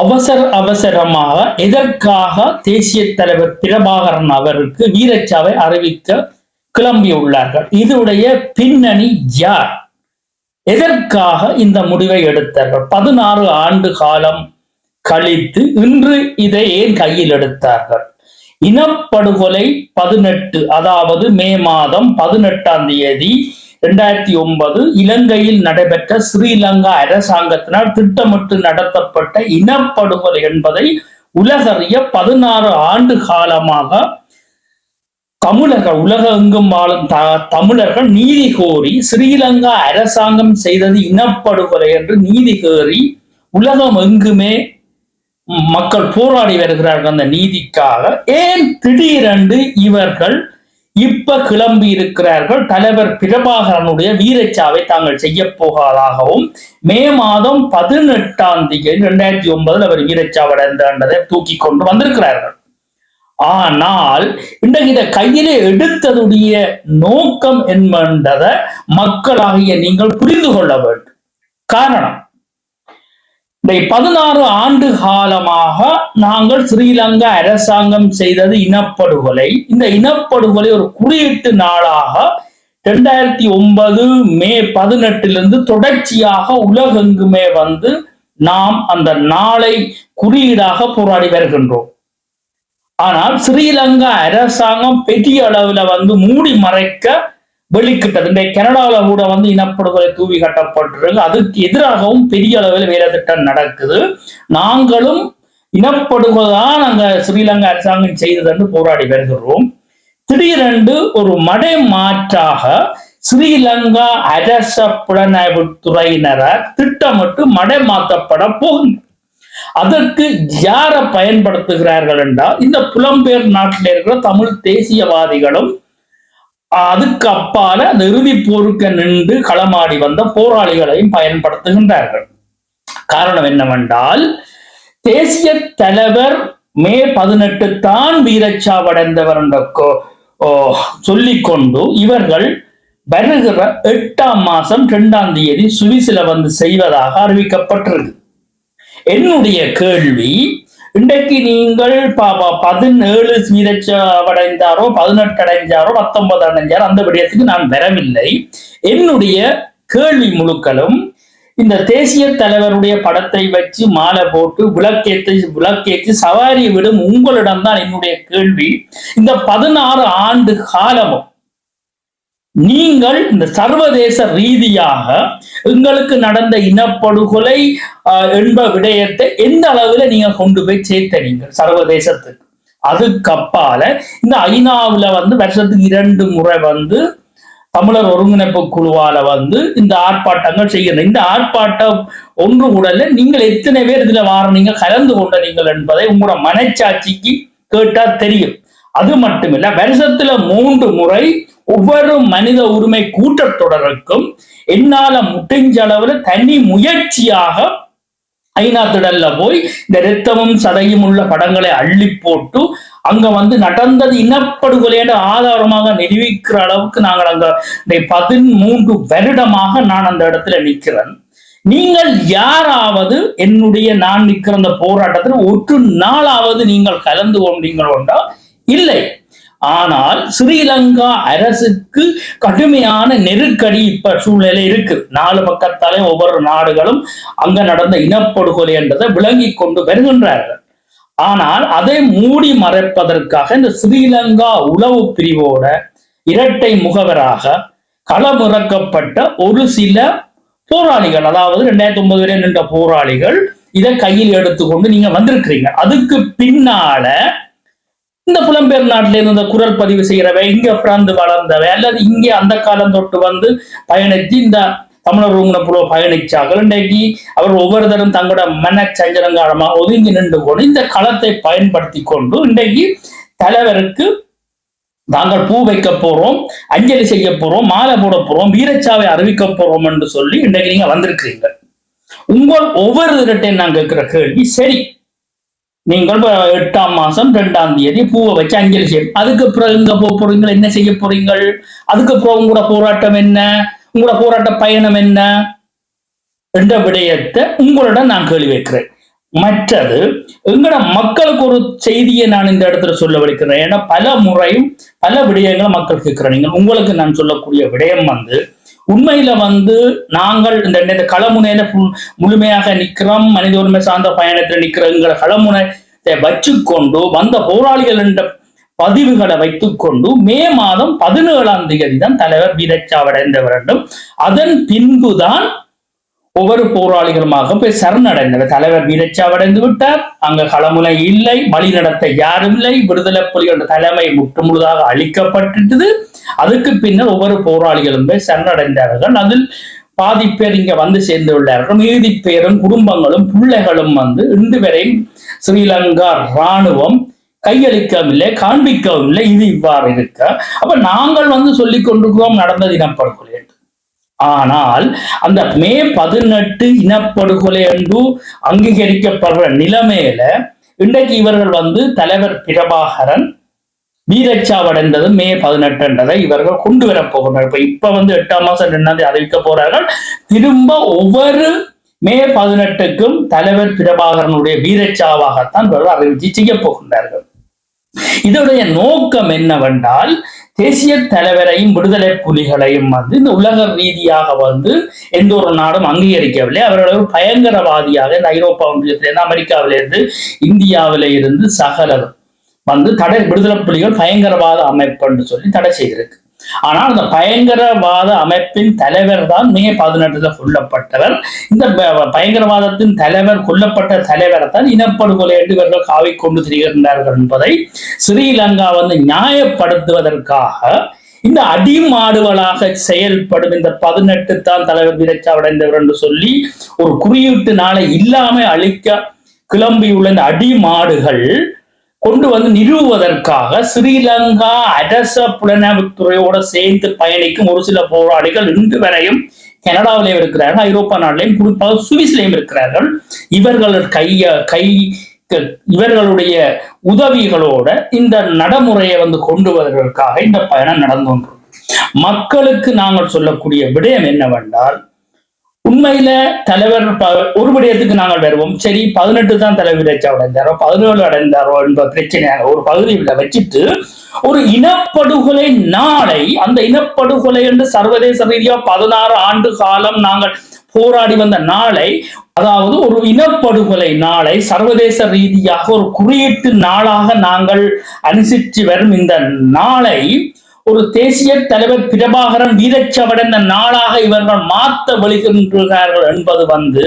அவசர அவசரமாக எதற்காக தேசிய தலைவர் பிரபாகரன் அவருக்கு வீரச்சாவை அறிவிக்க கிளம்பியுள்ளார்கள்? இதனுடைய பின்னணி யார்? எதற்காக இந்த முடிவை எடுத்தார்கள்? பதினாறு ஆண்டு காலம் கழித்து இன்று இதை ஏன் கையில் எடுத்தார்கள்? இனப்படுகொலை பதினெட்டு அதாவது மே மாதம் பதினெட்டாம் தேதி இரண்டாயிரத்தி ஒன்பது இலங்கையில் நடைபெற்ற ஸ்ரீலங்கா அரசாங்கத்தினால் திட்டமிட்டு நடத்தப்பட்ட இனப்படுகொலை என்பதை உலகறிய பதினாறு ஆண்டு காலமாக தமிழர்கள் உலக எங்கும் வாழும் த தமிழர்கள் நீதி கோரி ஸ்ரீலங்கா அரசாங்கம் செய்தது இனப்படுகொலை என்று நீதி கோரி உலகம் எங்குமே மக்கள் போராடி வருகிறார்கள் அந்த நீதிக்காக. ஏன் திடீரென்று இவர்கள் இப்ப கிளம்பி இருக்கிறார்கள். தலைவர் பிரபாகரனுடைய வீரச்சாவை தாங்கள் செய்ய போகாதாகவும் மே மாதம் பதினெட்டாம் தேதி இரண்டாயிரத்தி ஒன்பதில் அவர் வீரச்சாவடைந்ததை தூக்கி கொண்டு வந்திருக்கிறார்கள். ஆனால் இன்றைக்கு இதை கையிலே எடுத்ததுடைய நோக்கம் என்பதை மக்களாகிய நீங்கள் புரிந்து கொள்ள வேண்டும். காரணம் பதினாறு ஆண்டு காலமாக நாங்கள் ஸ்ரீலங்கா அரசாங்கம் செய்தது இனப்படுகொலை. இந்த இனப்படுகொலை ஒரு குறியீட்டு நாளாக இரண்டாயிரத்தி ஒன்பது மே பதினெட்டிலிருந்து தொடர்ச்சியாக உலகெங்குமே வந்து நாம் அந்த நாளை குறியீடாக போராடி வருகின்றோம். ஆனால் ஸ்ரீலங்கா அரசாங்கம் பெரிய அளவில் வந்து மூடி மறைக்க வெளிக்கிட்டது இந்த கனடால கூட வந்து இனப்படுகொலை தூவி கட்டப்பட்டிருக்கு. அதுக்கு எதிராகவும் பெரிய அளவில் வேலை திட்டம் நடக்குது. நாங்களும் இனப்படுகொலை தான் அங்க ஸ்ரீலங்கா அரசாங்கம் செய்தது போராடி வருகிறோம். திடீரென்று ஒரு மடை மாற்றாக ஸ்ரீலங்கா அரச புலனாய்வு துறையினரால் திட்டமிட்டு மடை மாற்றப்பட போகின்றனர் அதற்கு யாரை பயன்படுத்துகிறார்கள் என்றால் இந்த புலம்பெயர் நாட்டில் இருக்கிற தமிழ் தேசியவாதிகளும் அதுக்கு அப்பால அந்த இறுதி போருக்கு நின்று களமாடி வந்த போராளிகளையும் பயன்படுத்துகின்றார்கள். காரணம் என்னவென்றால் தேசிய தலைவர் மே பதினெட்டு தான் வீரச்சாவடைந்தவர் என்ற சொல்லிக்கொண்டு இவர்கள் வருகிற எட்டாம் மாசம் இரண்டாம் தேதி சுவிசில வந்து செய்வதாக அறிவிக்கப்பட்டிருக்கு. என்னுடைய கேள்வி இன்றைக்கு நீங்கள் பதினேழு வீதச்சடைந்தாரோ பதினெட்டு அடைஞ்சாரோ பத்தொன்பது அடைஞ்சாரோ அந்த விடயத்துக்கு நான் வரவில்லை. என்னுடைய கேள்வி முழுக்களும் இந்த தேசிய தலைவருடைய படத்தை வச்சு மாலை போட்டு விளக்கேற்றி விளக்கேற்றி சவாரி விடும் உங்களிடம்தான் என்னுடைய கேள்வி. இந்த பதினாறு ஆண்டு காலமும் நீங்கள் இந்த சர்வதேச ரீதியாக எங்களுக்கு நடந்த இனப்படுகொலை என்ப விடயத்தை எந்த அளவுல நீங்க கொண்டு போய் சேர்த்தறீங்க சர்வதேசத்துக்கு? அதுக்கப்பால இந்த ஐநாவில் வந்து வருஷத்துக்கு இரண்டு முறை வந்து தமிழர் ஒருங்கிணைப்பு குழுவால வந்து இந்த ஆர்ப்பாட்டங்கள் செய்யணும் இந்த ஆர்ப்பாட்டம் ஒன்று கூடல நீங்கள் எத்தனை பேர் இதுல வாரணீங்க கலந்து கொண்ட நீங்கள் என்பதை உங்களோட மனச்சாட்சிக்கு கேட்டா தெரியும். அது மட்டுமில்ல வருஷத்துல மூன்று முறை ஒவ்வொரு மனித உரிமை கூட்டத்தொடருக்கும் என்னால முடிஞ்ச அளவுல தனி முயற்சியாக ஐநா திடல்ல போய் இந்த ரத்தமும் சதையும் உள்ள படங்களை அள்ளி போட்டு அங்க வந்து நடந்தது இனப்படுகொலையான ஆதாரமாக நிரூபிக்கிற அளவுக்கு நாங்கள் அங்க பதிமூன்று வருடமாக நான் அந்த இடத்துல நிற்கிறேன். நீங்கள் யாராவது என்னுடைய நான் நிற்கிற அந்த போராட்டத்தில் ஒரு நாளாவது நீங்கள் கலந்து கொண்டீங்களோண்டா இல்லை. ஆனால் ஸ்ரீலங்கா அரசுக்கு கடுமையான நெருக்கடி இப்ப சூழ்நிலை இருக்கு. நாலு பக்கத்தாலே ஒவ்வொரு நாடுகளும் அங்க நடந்த இனப்படுகொலை என்றதை விளங்கி கொண்டு வருகின்றார்கள். ஆனால் அதை மூடி மறைப்பதற்காக இந்த ஸ்ரீலங்கா உளவு பிரிவோட இரட்டை முகவராக களமிறக்கப்பட்ட ஒரு சில போராளிகள் அதாவது ரெண்டாயிரத்தி ஒன்பது வரை நின்ற போராளிகள் இதை கையில் எடுத்துக்கொண்டு நீங்க வந்திருக்கிறீங்க. அதுக்கு பின்னால இந்த புலம்பெயர் நாட்டில இருந்த குரல் பதிவு செய்கிறவை இங்க பிறந்து வளர்ந்தவை அல்லது இங்கே அந்த காலம் தொட்டு வந்து பயணித்து இந்த தமிழர் உங்களை புல பயணிச்சார்கள். இன்றைக்கு அவர் ஒவ்வொருத்தரும் தங்களோட மன சஞ்சலங்காலமா ஒதுங்கி நின்று கொண்டு இந்த களத்தை பயன்படுத்தி கொண்டு இன்றைக்கு தலைவருக்கு நாங்கள் பூ வைக்க போறோம் அஞ்சலி செய்ய போறோம் மாலை போட போறோம் வீரச்சாவை அறிவிக்க போறோம் என்று சொல்லி இன்றைக்கு நீங்க வந்திருக்கிறீங்க உங்கள் ஒவ்வொரு இரட்டையும் நான் கேட்கிற கேள்வி சரி நீங்கள் எட்டாம் மாசம் ரெண்டாம் தேதி பூவை வச்சு அஞ்சலி செய்யும் அதுக்கு பிறகு இங்க போக போறீங்க என்ன செய்ய போறீங்கள்? அதுக்கப்புறம் உங்களோட போராட்டம் என்ன? உங்களோட போராட்ட பயணம் என்ன? என்ற விடயத்தை உங்களிடம் நான் கேள்வி வைக்கிறேன். மற்றது எங்கட மக்களுக்கு ஒரு செய்தியை நான் இந்த இடத்துல சொல்ல வைக்கிறேன் ஏன்னா பல முறையும் பல விடயங்களை மக்கள் கேட்கிறேன் நீங்கள் உங்களுக்கு நான் சொல்லக்கூடிய விடயம் வந்து உண்மையில வந்து நாங்கள் இந்த இந்த களமுனையில முழுமையாக நிற்கிறோம். மனித உரிமை சார்ந்த பயணத்தில் எங்களை களமுனை வச்சுக்கொண்டு வந்த போராளிகள் என்ற பதிவுகளை வைத்துக்கொண்டு மே மாதம் பதினேழாம் தேதி தான் தலைவர் வீரச்சாவடைந்தவர் என்றும் அதன் பின்புதான் ஒவ்வொரு போராளிகளுமாக போய் சரணடைந்தவர். தலைவர் வீரச்சாவடைந்து விட்டார். அங்க களமுனை இல்லை வழி நடத்த யாரும் இல்லை. விடுதலை புலிகளோட தலைமை முற்று முழுதாக அழிக்கப்பட்டுட்டது. அதுக்கு பின்னர் ஒவ்வொரு போராளிகளும் போய் சரணடைந்தார்கள். அதில் பாதி பேர் இங்க வந்து சேர்ந்து உள்ளார்கள் மீதி பேரும் குடும்பங்களும் பிள்ளைகளும் வந்து இன்று வரையும் ஸ்ரீலங்கா ராணுவம் கையளிக்கவும் இல்லை காண்பிக்கவும் இல்லை. இது இவ்வாறு இருக்க. அப்ப நாங்கள் வந்து சொல்லிக் கொண்டிருக்கிறோம் நடந்த இனப்படுகொலை என்று. ஆனால் அந்த மே பதினெட்டு இனப்படுகொலை என்று அங்கீகரிக்கப்படுற நிலைமையில இன்றைக்கு இவர்கள் வந்து தலைவர் பிரபாகரன் வீரச்சாவடைந்தது மே பதினெட்டுன்றதை இவர்கள் கொண்டு வர இப்ப இப்ப வந்து எட்டாம் மாசம் ரெண்டாம் தேதி அறிவிக்க போறார்கள். திரும்ப ஒவ்வொரு மே பதினெட்டுக்கும் தலைவர் பிரபாகரனுடைய வீரச்சாவாகத்தான் இவர்கள் அறிவிச்சு செய்ய போகின்றார்கள். இதனுடைய நோக்கம் என்னவென்றால் தேசிய தலைவரையும் விடுதலை புலிகளையும் வந்து இந்த உலக ரீதியாக வந்து எந்த ஒரு நாடும் அங்கீகரிக்கவில்லை. அவர்கள் ஒரு பயங்கரவாதியாக இந்த ஐரோப்பா ஒன்றியத்திலிருந்து அமெரிக்காவிலிருந்து இந்தியாவில இருந்து சகலரும் வந்து தடை விடுதலை புலிகள் பயங்கரவாத அமைப்புன்னு சொல்லி தடை செய்திருக்கு. ஆனால் அந்த பயங்கரவாத அமைப்பின் தலைவர் தான் மே பதினெட்டுல கொல்லப்பட்டவர். இந்த பயங்கரவாதத்தின் தலைவர் கொல்லப்பட்ட தலைவரை தான் இனப்படுகொலை என்று இவர்கள் காவி கொண்டு திரிகின்றார்கள் என்பதை ஸ்ரீலங்கா வந்து நியாயப்படுத்துவதற்காக இந்த அடிமாடுகளாக செயல்படும் இந்த பதினெட்டு தான் தலைவர் வீரச்சாவடைந்தவர் என்று சொல்லி ஒரு குறியீட்டு நாளை இல்லாம அழிக்க கிளம்பியுள்ள இந்த அடிமாடுகள் கொண்டு வந்து நிறுவுவதற்காக ஸ்ரீலங்கா அரச புலனாய்வுத்துறையோட சேர்ந்து பயணிக்கும் ஒரு சில போராளிகள் இன்று வரையும் கனடாவிலையும் இருக்கிறார்கள் ஐரோப்பா நாட்டிலையும் குறிப்பாக சுவிஸ்லையும் இருக்கிறார்கள். இவர்கள் கைய கை இவர்களுடைய உதவிகளோட இந்த நடைமுறையை வந்து கொண்டு வருவதற்காக இந்த பயணம் நடந்து கொண்டிருக்கு மக்களுக்கு நாங்கள் சொல்லக்கூடிய விடயம் என்னவென்றால் உண்மையில தலைவர் ப- ஒரு விடயத்துக்கு நாங்கள் வருவோம். சரி பதினெட்டு தான் தலைவர் வச்சு அடைந்தாரோ பதினேழு அடைந்தாரோ என்ப பிரச்சனையாக ஒரு பகுதியில் வச்சுட்டு ஒரு இனப்படுகொலை நாளை அந்த இனப்படுகொலை என்று சர்வதேச ரீதியா பதினாறு ஆண்டு காலம் நாங்கள் போராடி வந்த நாளை அதாவது ஒரு இனப்படுகொலை நாளை சர்வதேச ரீதியாக ஒரு குறியீட்டு நாளாக நாங்கள் அனுசரித்து வரும் இந்த நாளை ஒரு தேசிய தலைவர் பிரபாகரன் வீரச்சவடைந்த நாளாக இவர்கள் மாற்ற வழிகின்றார்கள் என்பது வந்து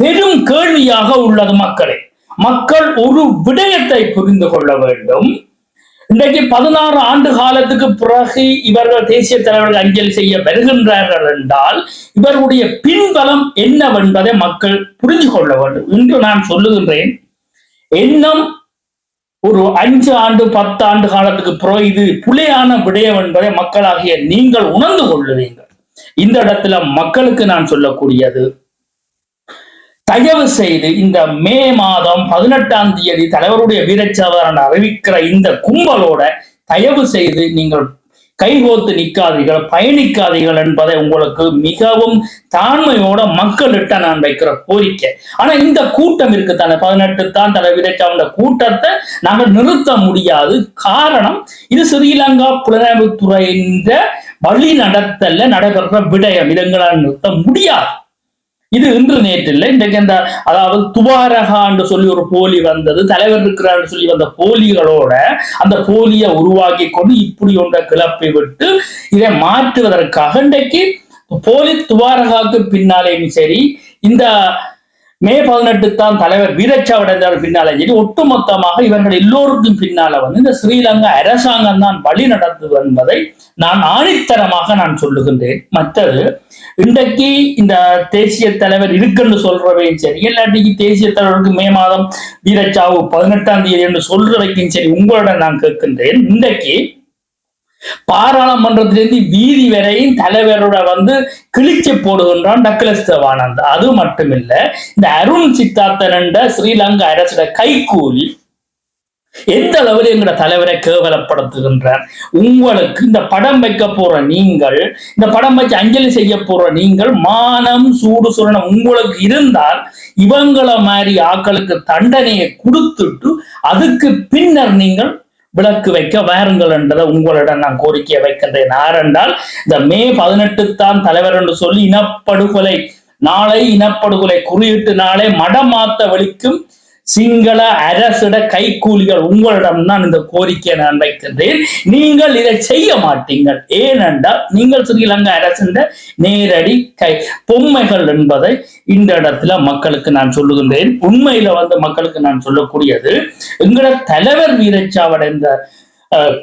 பெரும் கேள்வியாக உள்ளது மக்களே. மக்கள் ஒரு விடயத்தை புரிந்து கொள்ள வேண்டும். இன்றைக்கு பதினாறு ஆண்டு காலத்துக்கு பிறகு இவர்கள் தேசிய தலைவர்கள் அஞ்சலி செய்ய வருகின்றார்கள் என்றால் இவர்களுடைய பின்பலம் என்னவென்பதை மக்கள் புரிந்து கொள்ள வேண்டும். என்று நான் சொல்லுகின்றேன் எண்ணம் ஒரு அஞ்சு ஆண்டு பத்து ஆண்டு காலத்துக்கு பிறகு இது புலையான விடயம் என்பதை மக்களாகிய நீங்கள் உணர்ந்து கொள்ளுவீங்கள் இந்த இடத்துல மக்களுக்கு நான் சொல்லக்கூடியது தயவு செய்து இந்த மே மாதம் பதினெட்டாம் தேதி தலைவருடைய வீரச்சாவரன் அறிவிக்கிற இந்த கும்பலோட தயவு செய்து நீங்கள் கைகோத்து நிற்காதீர்கள் பயணிக்காதீர்கள் என்பதை உங்களுக்கு மிகவும் தாண்மையோட மக்களிட்ட நான் வைக்கிற கோரிக்கை. ஆனா இந்த கூட்டம் இருக்கு தானே பதினெட்டு தான் தலை விதைச்சாவந்த கூட்டத்தை நாங்கள் நிறுத்த முடியாது. காரணம் இது ஸ்ரீலங்கா புலனாய்வுத்துறையின் வழி நடத்தல நடைபெற விடயம். இதங்களால் நிறுத்த முடியாது. இது இன்று நேற்று இல்லை இன்றைக்கு இந்த அதாவது துவாரகா என்று சொல்லி ஒரு போலி வந்தது தலைவர் இருக்கிறார் சொல்லி வந்த போலிகளோட அந்த போலியை உருவாக்கி கொண்டு இப்படி ஒன்றை கிளப்பி விட்டு இதை மாற்றுவதற்காக இன்றைக்கு போலி துவாரகாக்கு பின்னாலேயும் சரி இந்த மே பதினெட்டு தான் தலைவர் வீரச்சாவடைந்தார் பின்னால சரி ஒட்டுமொத்தமாக இவர்கள் எல்லோருக்கும் பின்னால வந்து இந்த ஸ்ரீலங்கா அரசாங்கம் தான் வழி நடத்துவது என்பதை நான் ஆணித்தரமாக நான் சொல்லுகின்றேன். மற்றது இன்றைக்கு இந்த தேசிய தலைவர் இருக்குன்னு சொல்றவையும் சரி இல்லாட்டிக்கு தேசிய தலைவருக்கு மே மாதம் வீரச்சாவு பதினெட்டாம் தேதி என்று சொல்றவைக்கும் சரி உங்களுடன் நான் கேட்கின்றேன். இன்றைக்கு பாராளுமன்றத்திலிருந்து வீதி வரையும் தலைவரோட வந்து கிழிச்சு போடுகின்றான் டக்லஸ் தேவானந்த். அது மட்டுமில்ல இந்த அருண் சித்தார்த்தன் என்ற ஸ்ரீலங்கா அரசோட கைகூலி எந்த அளவில் எங்களோட தலைவரை கேவலப்படுத்துகின்றார்? உங்களுக்கு இந்த படம் வைக்க போற நீங்கள் இந்த படம் வச்சு அஞ்சலி செய்ய போற நீங்கள் மானம் சூடு சுரணம் உங்களுக்கு இருந்தால் இவங்கள மாதிரி ஆக்களுக்கு தண்டனையை கொடுத்துட்டு அதுக்கு பின்னர் நீங்கள் விளக்கு வைக்க வாருங்கள் என்றதை உங்களிடம் நான் கோரிக்கையை வைக்கின்றேன். யாரென்றால் இந்த மே பதினெட்டு தான் தலைவர் என்று சொல்லி இனப்படுகொலை நாளை இனப்படுகொலை குறியீட்டு நாளை மடமாத்த வலிக்கும் சிங்கள அரசிட கைக்கூலிகள் உங்களிடம் தான் இந்த கோரிக்கையை நான் வைக்கின்றேன். நீங்கள் இதை செய்ய மாட்டீங்கள் ஏனென்றால் நீங்கள் ஸ்ரீலங்கா அரசின் நேரடி கை பொம்மைகள் என்பதை இந்த இடத்துல மக்களுக்கு நான் சொல்லுகின்றேன். உண்மையில வந்து மக்களுக்கு நான் சொல்லக்கூடியது எங்களோட தலைவர் வீரச்சாவடைந்த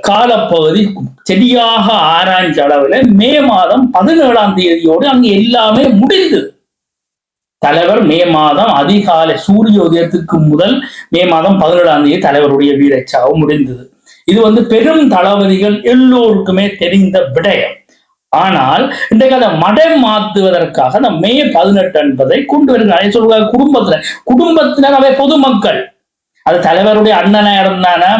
காலப்பகுதி சரியாக ஆராய்ஞ்ச அளவில் மே மாதம் பதினேழாம் தேதியோடு அங்கு எல்லாமே முடிந்தது. தலைவர் மே மாதம் அதிகாலை சூரிய உதயத்துக்கு முதல் மே மாதம் பதினேழாம் தேதி தலைவருடைய வீரச்சாவும் முடிந்தது. இது வந்து பெரும் தளபதிகள் எல்லோருக்குமே தெரிந்த விடயம். ஆனால் இன்றைக்கு அதை மடம் மாத்துவதற்காக அந்த மே பதினெட்டு என்பதை கொண்டு வருகிறார். சொல்ற குடும்பத்தினர். குடும்பத்தினர் அவை பொதுமக்கள். அது தலைவருடைய அண்ணனா இருந்தானா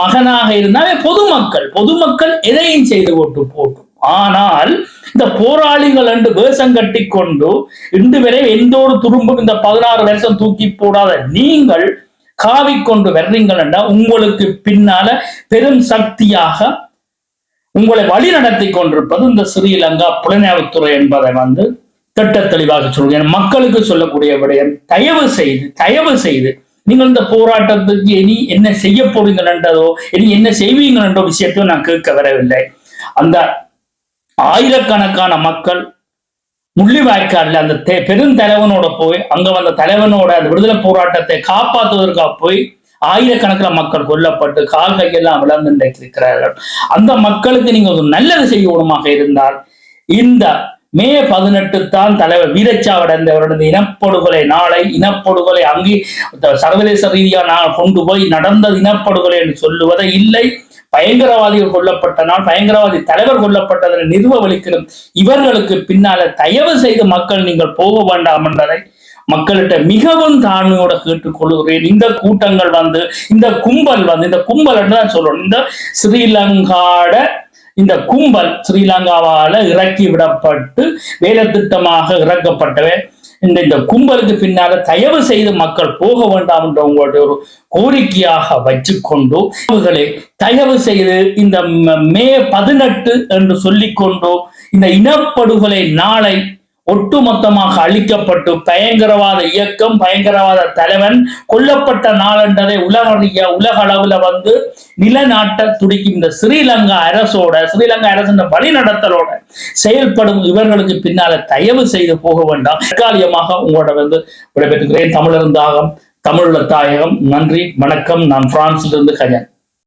மகனாக இருந்தாவே பொதுமக்கள். பொதுமக்கள் எதையும் செய்து போட்டு போட்டும் ஆனால் இந்த போராளிகள் என்று வேஷம் கட்டி கொண்டு இன்று வரை எந்த ஒரு துரும்பும் இந்த பதினாறு வருஷம் தூக்கி போடாத நீங்கள் காவிக்கொண்டு வர்றீங்கள் என்றால் உங்களுக்கு பின்னால பெரும் சக்தியாக உங்களை வழி நடத்தி கொண்டிருப்பது இந்த ஸ்ரீலங்கா புலனாய்வுத்துறை என்பதை வந்து திட்ட தெளிவாக சொல்கிறேன் மக்களுக்கு சொல்லக்கூடிய விடயம் தயவு செய்து தயவு செய்து நீங்கள் இந்த போராட்டத்துக்கு இனி என்ன செய்ய போறீங்கள் என்றதோ இனி என்ன செய்வீங்கள் என்ற விஷயத்தையும் நான் கேட்க வரவில்லை. அந்த ஆயிரக்கணக்கான மக்கள் முள்ளிவாய்க்காடுல அந்த தே- பெருந்தலைவனோட போய் அங்க வந்த தலைவனோட அந்த விடுதலை போராட்டத்தை காப்பாற்றுவதற்காக போய் ஆயிரக்கணக்கில் மக்கள் கொல்லப்பட்டு கால் கையெல்லாம் விளந்து இன்றைக்கு இருக்கிறார்கள் அந்த மக்களுக்கு நீங்கள் ஒரு நல்லது செய்யணுமாக இருந்தால் இந்த மே பதினெட்டு தான் தலைவர் வீரச்சாவடைந்தவரது இனப்படுகொலை நாளை இனப்படுகொலை அங்கே சர்வதேச ரீதியாக நான் கொண்டு போய் நடந்தது இனப்படுகொலை என்று சொல்லுவதை இல்லை. பயங்கரவாதிகள் கொல்லப்பட்ட நாள் பயங்கரவாதி தலைவர் கொல்லப்பட்டதை நிறுவ இவர்களுக்கு பின்னால தயவு செய்து மக்கள் நீங்கள் போக வேண்டாம் என்றதை மக்கள்கிட்ட மிகவும் தாழ்மையோட கேட்டுக்கொள்கிறேன் இந்த கூட்டங்கள் வந்து இந்த கும்பல் வந்து இந்த கும்பல் தான் சொல்லணும். இந்த ஸ்ரீலங்காட இந்த கும்பல் ஸ்ரீலங்காவால இறக்கி விடப்பட்டு வேலை திட்டமாக இறக்கப்பட்டவை. இந்த இந்த கும்பலுக்கு பின்னால தயவு செய்து மக்கள் போக வேண்டாம் என்ற உங்களுடைய ஒரு கோரிக்கையாக வச்சுக்கொண்டு அவர்களை தயவு செய்து இந்த மே பதினெட்டு என்று சொல்லிக்கொண்டு இந்த இனப்படுகொலை நாளை ஒட்டுமொத்தமாக அழிக்கப்பட்டு பயங்கரவாத இயக்கம் பயங்கரவாத தலைவன் கொல்லப்பட்ட நாள் என்றதை உலக உலக அளவுல வந்து நிலநாட்ட துடிக்கும் இந்த ஸ்ரீலங்கா அரசோட ஸ்ரீலங்கா அரசின் வழிநடத்தலோட செயல்படும் இவர்களுக்கு பின்னால தயவு செய்து போக வேண்டாம். தற்காலிகமாக உங்களோட வந்து விடைபெற்றுகிறேன் தமிழர் தாகம் தமிழுள்ள தாயகம். நன்றி வணக்கம். நான் பிரான்சிலிருந்து கஜன்.